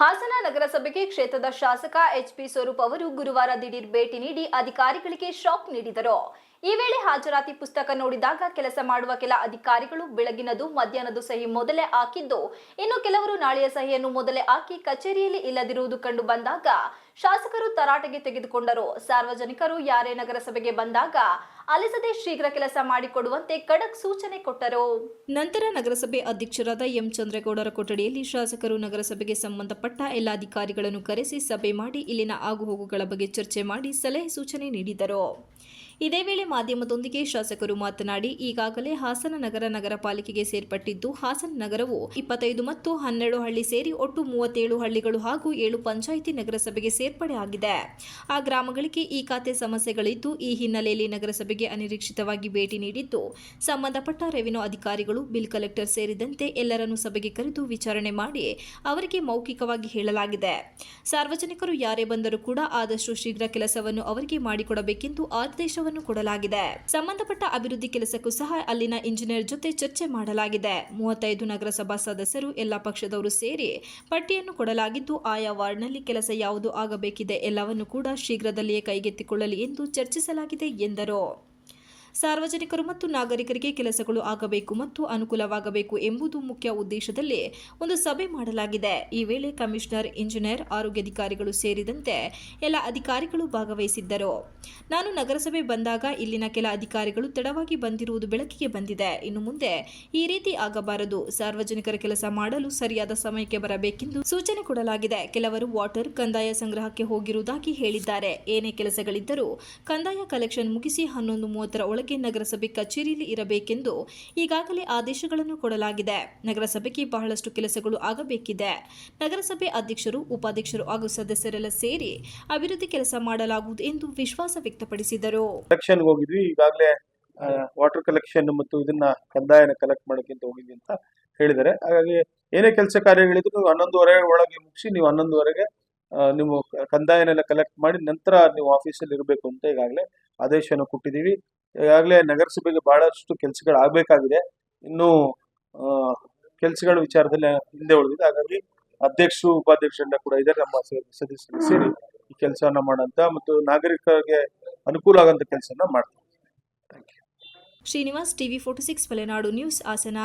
ಹಾಸನ ನಗರಸಭೆಗೆ ಕ್ಷೇತ್ರದ ಶಾಸಕ H P Swaroop ಅವರು ಗುರುವಾರ ದಿಢೀರ್ ಭೇಟಿ ನೀಡಿ ಅಧಿಕಾರಿಗಳಿಗೆ ಶಾಕ್ ನೀಡಿದರು. ಈ ವೇಳೆ ಹಾಜರಾತಿ ಪುಸ್ತಕ ನೋಡಿದಾಗ ಕೆಲಸ ಮಾಡುವ ಕೆಲ ಅಧಿಕಾರಿಗಳು ಬೆಳಗಿನದು ಮಧ್ಯಾಹ್ನದು ಸಹಿ ಮೊದಲೇ ಹಾಕಿದ್ದು, ಇನ್ನು ಕೆಲವರು ನಾಳೆಯ ಸಹಿಯನ್ನು ಮೊದಲೇ ಹಾಕಿ ಕಚೇರಿಯಲ್ಲಿ ಇಲ್ಲದಿರುವುದು ಕಂಡು ಬಂದಾಗ ಶಾಸಕರು ತರಾಟೆಗೆ ತೆಗೆದುಕೊಂಡರು. ಸಾರ್ವಜನಿಕರು ಯಾರೇ ನಗರಸಭೆಗೆ ಬಂದಾಗ ಅಲಿಸದೆ ಶೀಘ್ರ ಕೆಲಸ ಮಾಡಿಕೊಡುವಂತೆ ಖಡಕ್ ಸೂಚನೆ ಕೊಟ್ಟರು. ನಂತರ ನಗರಸಭೆ ಅಧ್ಯಕ್ಷರಾದ ಎಂ ಚಂದ್ರೇಗೌಡರ ಕೊಠಡಿಯಲ್ಲಿ ಶಾಸಕರು ನಗರಸಭೆಗೆ ಸಂಬಂಧಪಟ್ಟ ಎಲ್ಲ ಅಧಿಕಾರಿಗಳನ್ನು ಕರೆಸಿ ಸಭೆ ಮಾಡಿ ಇಲ್ಲಿನ ಆಗುಹೋಗುಗಳ ಬಗ್ಗೆ ಚರ್ಚೆ ಮಾಡಿ ಸಲಹೆ ಸೂಚನೆ ನೀಡಿದರು. ಇದೇ ವೇಳೆ ಮಾಧ್ಯಮದೊಂದಿಗೆ ಶಾಸಕರು ಮಾತನಾಡಿ, ಈಗಾಗಲೇ ಹಾಸನ ನಗರ ನಗರ ಪಾಲಿಕೆಗೆ ಸೇರ್ಪಟ್ಟಿದ್ದು, ಹಾಸನ ನಗರವು ಇಪ್ಪತ್ತೈದು ಮತ್ತು ಹನ್ನೆರಡು ಹಳ್ಳಿ ಸೇರಿ ಒಟ್ಟು ಮೂವತ್ತೇಳು ಹಳ್ಳಿಗಳು ಹಾಗೂ ಏಳು ಪಂಚಾಯಿತಿ ನಗರಸಭೆಗೆ ಸೇರ್ಪಡೆ ಆಗಿದೆ. ಆ ಗ್ರಾಮಗಳಿಗೆ ಈ ಖಾತೆ ಸಮಸ್ಯೆಗಳಿದ್ದು, ಈ ಹಿನ್ನೆಲೆಯಲ್ಲಿ ನಗರಸಭೆಗೆ ಅನಿರೀಕ್ಷಿತವಾಗಿ ಭೇಟಿ ನೀಡಿದ್ದು, ಸಂಬಂಧಪಟ್ಟ ರೆವಿನ್ಯೂ ಅಧಿಕಾರಿಗಳು, ಬಿಲ್ ಕಲೆಕ್ಟರ್ ಸೇರಿದಂತೆ ಎಲ್ಲರನ್ನೂ ಸಭೆಗೆ ಕರೆದು ವಿಚಾರಣೆ ಮಾಡಿ ಅವರಿಗೆ ಮೌಖಿಕವಾಗಿ ಹೇಳಲಾಗಿದೆ. ಸಾರ್ವಜನಿಕರು ಯಾರೇ ಬಂದರೂ ಕೂಡ ಆದಷ್ಟು ಶೀಘ್ರ ಕೆಲಸವನ್ನು ಅವರಿಗೆ ಮಾಡಿಕೊಡಬೇಕೆಂದು ಆದೇಶವನ್ನು ಕೊಡಲಾಗಿದೆ. ಸಂಬಂಧಪಟ್ಟ ಅಭಿವೃದ್ಧಿ ಕೆಲಸಕ್ಕೂ ಸಹ ಅಲ್ಲಿನ ಇಂಜಿನಿಯರ್ ಜೊತೆ ಚರ್ಚೆ ಮಾಡಲಾಗಿದೆ. ಮೂವತ್ತೈದು ನಗರಸಭಾ ಸದಸ್ಯರು ಎಲ್ಲ ಪಕ್ಷದವರು ಸೇರಿ ಪಟ್ಟಿಯನ್ನು ಕೊಡಲಾಗಿದ್ದು, ಆಯಾ ವಾರ್ಡ್ನಲ್ಲಿ ಕೆಲಸ ಯಾವುದು ಆಗಬೇಕಿದೆ ಎಲ್ಲವನ್ನು ಕೂಡ ಶೀಘ್ರದಲ್ಲಿಯೇ ಕೈಗೆತ್ತಿಕೊಳ್ಳಲಿ ಎಂದು ಚರ್ಚಿಸಲಾಗಿದೆ ಎಂದರು. ಸಾರ್ವಜನಿಕರು ಮತ್ತು ನಾಗರಿಕರಿಗೆ ಕೆಲಸಗಳು ಆಗಬೇಕು ಮತ್ತು ಅನುಕೂಲವಾಗಬೇಕು ಎಂಬುದು ಮುಖ್ಯ ಉದ್ದೇಶದಲ್ಲಿ ಒಂದು ಸಭೆ ಮಾಡಲಾಗಿದೆ. ಈ ವೇಳೆ ಕಮಿಷನರ್, ಇಂಜಿನಿಯರ್, ಆರೋಗ್ಯಾಧಿಕಾರಿಗಳು ಸೇರಿದಂತೆ ಎಲ್ಲ ಅಧಿಕಾರಿಗಳು ಭಾಗವಹಿಸಿದ್ದರು. ನಾನು ನಗರಸಭೆ ಬಂದಾಗ ಇಲ್ಲಿನ ಕೆಲ ಅಧಿಕಾರಿಗಳು ತಡವಾಗಿ ಬಂದಿರುವುದು ಬೆಳಕಿಗೆ ಬಂದಿದೆ. ಇನ್ನು ಮುಂದೆ ಈ ರೀತಿ ಆಗಬಾರದು. ಸಾರ್ವಜನಿಕರ ಕೆಲಸ ಮಾಡಲು ಸರಿಯಾದ ಸಮಯಕ್ಕೆ ಬರಬೇಕೆಂದು ಸೂಚನೆ ಕೊಡಲಾಗಿದೆ. ಕೆಲವರು ವಾಟರ್, ಕಂದಾಯ ಸಂಗ್ರಹಕ್ಕೆ ಹೋಗಿರುವುದಾಗಿ ಹೇಳಿದ್ದಾರೆ. ಏನೇ ಕೆಲಸಗಳಿದ್ದರೂ ಕಂದಾಯ ಕಲೆಕ್ಷನ್ ಮುಗಿಸಿ ಹನ್ನೊಂದು ಮೂವತ್ತರ ಒಳಗೆ ನಗರಸಭೆ ಕಚೇರಿಯಲ್ಲಿ ಇರಬೇಕೆಂದು ಈಗಾಗಲೇ ಆದೇಶಗಳನ್ನು ಕೊಡಲಾಗಿದೆ. ನಗರಸಭೆಗೆ ಬಹಳಷ್ಟು ಕೆಲಸಗಳು ಆಗಬೇಕಿದೆ. ನಗರಸಭೆ ಅಧ್ಯಕ್ಷರು, ಉಪಾಧ್ಯಕ್ಷರು ಹಾಗೂ ಸದಸ್ಯರೆಲ್ಲ ಸೇರಿ ಅಭಿವೃದ್ಧಿ ಕೆಲಸ ಮಾಡಲಾಗುವುದು ಎಂದು ವಿಶ್ವಾಸ ವ್ಯಕ್ತಪಡಿಸಿದರು. ಕಲೆಕ್ಷನ್ಗೆ ಹೋಗಿದ್ವಿ. ಈಗಾಗಲೇ ವಾಟರ್ ಕಲೆಕ್ಷನ್ ಮತ್ತು ಇದನ್ನ ಕಂದಾಯನ ಕಲೆಕ್ಟ್ ಮಾಡೋಕೆ ಅಂತ ಹೋಗಿದ್ವಿ ಅಂತ ಹೇಳಿದರೆ ಹಾಗಾಗಿ ಏನೇ ಕೆಲಸ ಕಾರ್ಯಗಳಿದ್ರು ಹನ್ನೊಂದುವರೆ ಒಳಗೆ ಮುಗಿಸಿ ನೀವು ಹನ್ನೊಂದುವರೆಗೆ ನೀವು ಕಂದಾಯನೆಲ್ಲ ಕಲೆಕ್ಟ್ ಮಾಡಿ ನಂತರ ನೀವು ಆಫೀಸಲ್ಲಿ ಇರಬೇಕು ಅಂತ ಈಗಾಗಲೇ ಆದೇಶವನ್ನು ಕೊಟ್ಟಿದ್ದೀವಿ. ಈಗಾಗಲೇ ನಗರಸಭೆಗೆ ಬಹಳಷ್ಟು ಕೆಲಸಗಳು ಆಗಬೇಕಾಗಿದೆ. ಇನ್ನೂ ಕೆಲಸಗಳ ವಿಚಾರದಲ್ಲಿ ಹಿಂದೆ ಉಳಿದಿದೆ. ಹಾಗಾಗಿ ಅಧ್ಯಕ್ಷರು ಉಪಾಧ್ಯಕ್ಷರೆಲ್ಲ ಕೂಡ ಇದೆ ನಮ್ಮ ಸದಸ್ಯರು ಸೇರಿ ಈ ಕೆಲಸವನ್ನ ಮಾಡೋಂಥ ಮತ್ತು ನಾಗರಿಕರಿಗೆ ಅನುಕೂಲ ಆಗೋಂಥ ಕೆಲಸನ ಮಾಡ್ತೀವಿ. Srinivas, TV forty six, Malenadu news, Hassan.